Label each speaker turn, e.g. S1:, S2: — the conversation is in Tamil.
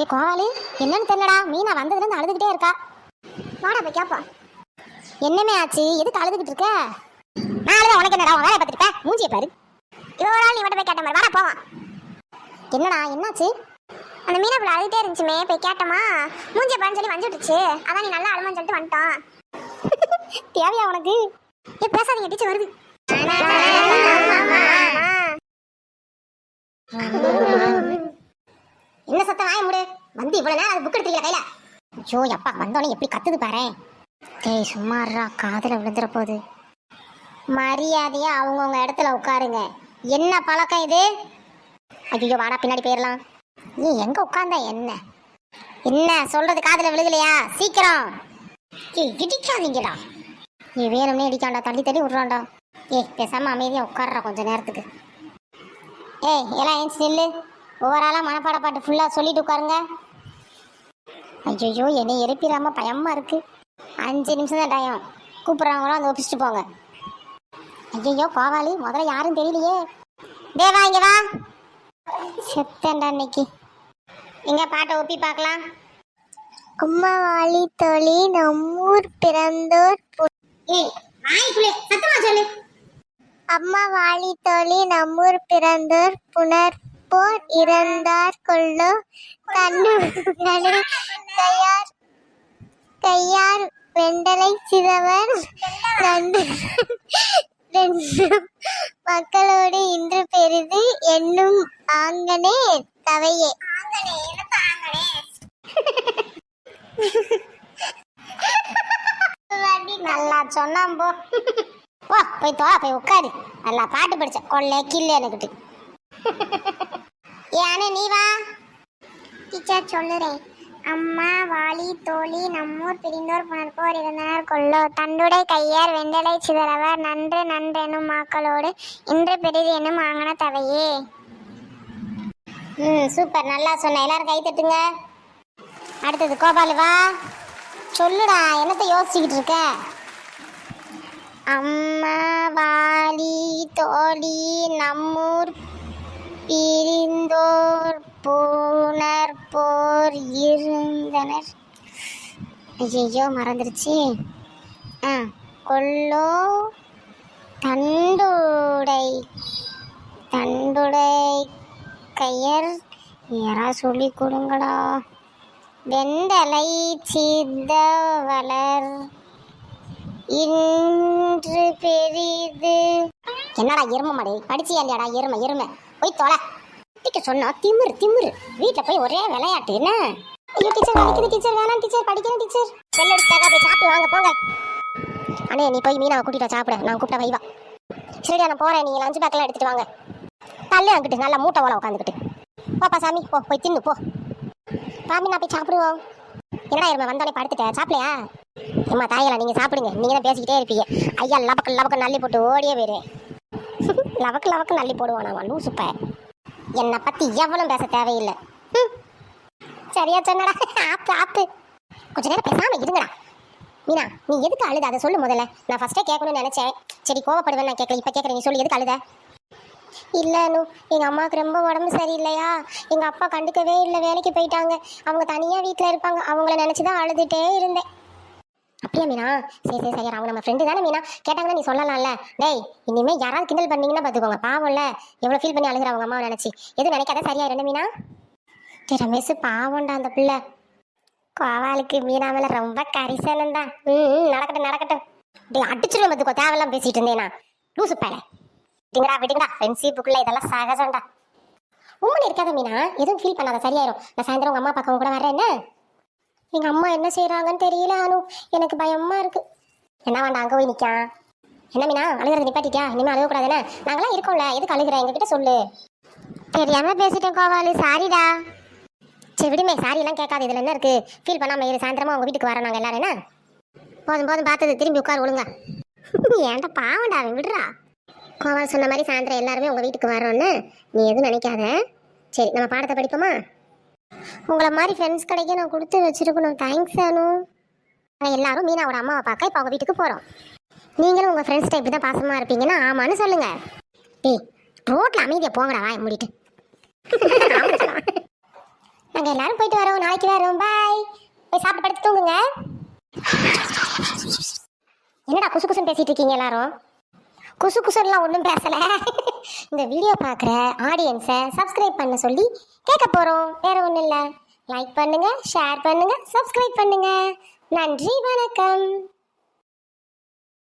S1: ஏ கோவாலு என்னன்னு தெரியலடா மீனா வந்ததுலேருந்து அழுதுகிட்டே இருக்கா. வாடா போய் கேப்போம். என்னமே ஆச்சு? எதுக்கு அழுதுகிட்டு இருக்க? நான் அழுத உனக்கு என்னடா? உன் வேலையை பார்த்துட்டு மூஞ்சியை பாரு. இவ்வளோ நாள் நீ மட்டும் போய் கேட்ட மாதிரி. வாடா போவான் என்னடா என்னாச்சு?
S2: அந்த மீனை பிள்ளை அழுதுட்டே இருந்துச்சுமே போய் கேட்டோமா? மூஞ்சியை பாருன்னு சொல்லி வந்து அதான் நீ நல்லா அழுமான்னு சொல்லிட்டு வந்துட்டோம்.
S1: தேவையா உனக்கு?
S2: ஏ பேசாதீங்க டீச்சர் வருது.
S1: என்ன சத்தம் ஆய முடு. வந்து இவ்வளவு நேரம் அது புக் எடுத்துருக்க கையில. ஐயோ அப்பா வந்தோடனே எப்படி கத்துது பாரு. டேய் சும்மாறா காதுல விழுந்துற போகுது மரியாதையா அவங்கவுங்க இடத்துல உட்காருங்க. என்ன பழக்கம் இது? ஐயோ வாடா பின்னாடி போயிடலாம் நீ எங்க உட்கார்ந்த என்ன? என்ன சொல்றது காதுல விழுகலையா? சீக்கிரம். ஏய் இடிக்காதீங்கடா. நீ வேணும்னே இடிக்காண்டா தள்ளி தள்ளி விட்றான்டா. ஏய் பேசாம அமைதியா உட்காடுறா கொஞ்ச நேரத்துக்கு. ஏய் எல்லாம் ஏன் நில்லு. ஒவ்வொரு ஆளாக மனப்பாட பாட்டு ஃபுல்லாக சொல்லிட்டு உட்காருங்க. ஐயோ என்னை எழுப்பிடாம பயமா இருக்கு. அஞ்சு நிமிஷம் தான் டயம் கூப்பிட்றவங்களும் அந்த ஒப்பிச்சுட்டு போங்க. ஐயோ கோவாலி முதல்ல யாரும் தெரியலையே. தேவா இங்கே வா. செத்தண்டா இன்னைக்கு. எங்க பாட்டை ஒப்பி பார்க்கலாம்.
S2: கும்மவாளி தோழி நம்மூர் பிறந்தோர் அம்மா வாழி தோழி நம்மூர் பிறந்தோர் போர் இறந்தார் கொள்ளோ தன்னுகளை கையார் கையார் வெண்டலை சிதவர். மக்களோடு இன்று பெரிது என்னும் ஆங்கனே தவையே.
S1: நல்லா சொன்னான் போ. ஓ போய் தோ போய் உட்காரு நல்லா பாட்டு படிச்ச. கொள்ளை கில்லு எனக்கிட்டு. யானு நீ வா.
S2: டீச்சர் சொல்லுறேன் அம்மா வாலி தோழி நம்மூர் பிரிந்தோர் புணர்ப்போர் இருந்தனர் கொல்லோ. தண்டுடை கையார் வெண்டலை சிதறவர் நன்று நன்றெனும் மாக்களோடு இன்று பெரிது எனும் ஆங்கன தவையே.
S1: ம் சூப்பர் நல்லா சொன்ன. எல்லாரும் கை தட்டுங்க. அடுத்தது கோபாலு வா. சொல்லுடா என்னத்தை யோசிச்சுக்கிட்டு இருக்க? அம்மா வாலி தோழி நம்மூர் பிரிந்தோர் போனர் போர் இருந்தனர். ஐயோ மறந்துருச்சு. ஆ கொல்லோ தண்டுடை. தண்டுடை கையர் யாரா சொல்லி கொடுங்கடா. வெந்தலை சித்த வளர் இன்று பெரிது. என்னடா எருமை மாடி? படிச்சியா இல்லையாடா எருமை எருமை? போய் தொலை. டிக்க சொன்னா திமிரு திமிரு. வீட்டில் போய் ஒரே விளையாட்டு. என்ன? ஐயோ டீச்சர் வலிக்குது டீச்சர் வேணாம். டீச்சர் படிக்கிறேன் டீச்சர் வெள்ள அடிச்சுட்டாக்கா போய் சாப்பிட்டு வாங்க போங்க. அண்ணே நீ போய் மீனாவை கூட்டிட்டு சாப்பிட. நான் கூப்பிட்ட வைவா. சரிடா நான் போறேன். நீங்க லஞ்ச் பேக்கெல்லாம் எடுத்துட்டு வாங்க. தள்ளி அங்கிட்டு நல்லா மூட்டை ஓல உட்காந்துக்கிட்டு. பாப்பா சாமி. போ போய் தின்னு போ. பாமி நான் போய் சாப்பிடுவோம். என்னடா இருமா வந்தோடனே படுத்துட்டேன் சாப்பிடலையா? அம்மா தாயலா நீங்க சாப்பிடுங்க. நீங்க தான் பேசிக்கிட்டே இருப்பீங்க. ஐயா லபக்கம் லபக்கம் நல்லி போட்டு ஓடியே போயிரு. லவக்கு லவக்கு நல்லி போடுவான் அவன் லூசுப்ப என்னை பற்றி எவ்வளோ பேச தேவையில்லை. ம். சரியா சொன்னடா. ஆப்பு ஆப்பு கொஞ்ச நேரம் பேசாமல் இருங்கடா. மீனா நீ எதுக்கு அழுத? அதை சொல்லு முதல்ல. நான் ஃபஸ்ட்டே கேட்கணும்னு நினச்சேன். சரி கோவப்படுவேன் நான் கேட்கல. இப்போ கேட்குறேன். நீ சொல்லி எதுக்கு அழுத? இல்லைன்னு எங்கள் அம்மாவுக்கு ரொம்ப உடம்பு சரியில்லையா? எங்கள் அப்பா கண்டுக்கவே இல்லை வேலைக்கு போயிட்டாங்க. அவங்க தனியாக வீட்டில் இருப்பாங்க. அவங்கள நினச்சி தான் அழுதுகிட்டே இருந்தேன். அப்படியா மீனா? சரி சரி சரி அவங்க நம்ம ஃப்ரெண்டு தானே மீனா? கேட்டாங்கன்னா நீ சொல்லலாம்ல. டேய் இனிமேல் யாராவது கிண்டல் பண்ணீங்கன்னா பார்த்துக்கோங்க. பாவம்ல. எவ்வளோ ஃபீல் பண்ணி அழுகிற அவங்க அம்மாவை நினச்சி. எதுவும் நினைக்காத சரியா ரெண்டு மீனா? டே ரமேஷ் பாவம்டா அந்த பிள்ளை. கோவாலுக்கு மீனா மேலே ரொம்ப கரிசனம்டா. ம் ம், நடக்கட்டும் நடக்கட்டும். டேய் அடிச்சிருவேன் பார்த்துக்கோ. தேவையெல்லாம் பேசிட்டு இருந்தேனா லூசு பேல விடுங்கடா விடுங்கடா. ஃப்ரெண்ட்ஷிப்புக்குள்ள இதெல்லாம் சகஜம்டா உண்மையில இருக்காத மீனா. எதுவும் ஃபீல் பண்ணாத சரியாயிரும். நான் சாயந்தரம் உங்கள் அம்மா பக்கம் கூட வரேன் என்ன? எங்க அம்மா என்ன செய்றாங்கன்னு தெரியல அனு. எனக்கு பயமா இருக்கு. என்ன வேண்டாம் அங்க போய் நிக்கா? என்ன மீனா அழுகிறது நிப்பாட்டிட்டியா இனிமே அழுகக்கூடாது என்ன? நாங்களாம் இருக்கோம்ல எதுக்கு அழுகிற? எங்ககிட்ட சொல்லு. தெரியாம பேசிட்டேன் கோவாலு. சாரிடா. சரி விடுமே. சாரி எல்லாம் கேட்காது. இதுல என்ன இருக்கு? ஃபீல் பண்ணாம இரு. சாயந்தரமா உங்க வீட்டுக்கு வரோம் நாங்க எல்லாரும் என்ன? போதும் போதும். பார்த்தது திரும்பி உட்கார் ஒழுங்கா. ஏன்டா பாவண்டா அவன் விடுறா. கோவால் சொன்ன மாதிரி சாயந்தரம் எல்லாருமே உங்க வீட்டுக்கு வரோன்னு நீ எதுவும் நினைக்காத. சரி நம்ம பாடத்தை படிப்போமா? உங்களை மாதிரி ஃப்ரெண்ட்ஸ் கிடைக்க நான் கொடுத்து வச்சிருக்கணும். தேங்க்ஸ் அனு. நாங்க எல்லாரும் மீனாவோட அம்மாவை பார்க்க இப்போ அவங்க வீட்டுக்கு போகிறோம் நீங்களும் உங்கள் ஃப்ரெண்ட்ஸ்கிட்ட இப்படி தான் பாசமாக இருப்பீங்கன்னா ஆமான்னு சொல்லுங்கள் ஏய் ரோட்டில் அமைதியை போங்கடா வாய் முடிட்டு. நாங்கள் எல்லாரும் போயிட்டு வரோம். நாளைக்கு வரோம். பாய் போய் சாப்பிட்டு படுத்து தூங்குங்க. என்னடா குசு குசுன்னு பேசிட்டு இருக்கீங்க எல்லாரும்? குசு குசுலாம் ஒன்றும் பேசலை. இந்த வீடியோ பார்க்குற ஆடியன்ஸை சப்ஸ்கிரைப் பண்ண சொல்லி கேட்க போகிறோம் வேறு ஒன்றும் இல்லை. லைக் பண்ணுங்கள் ஷேர் பண்ணுங்கள் சப்ஸ்கிரைப் பண்ணுங்கள் நன்றி வணக்கம்.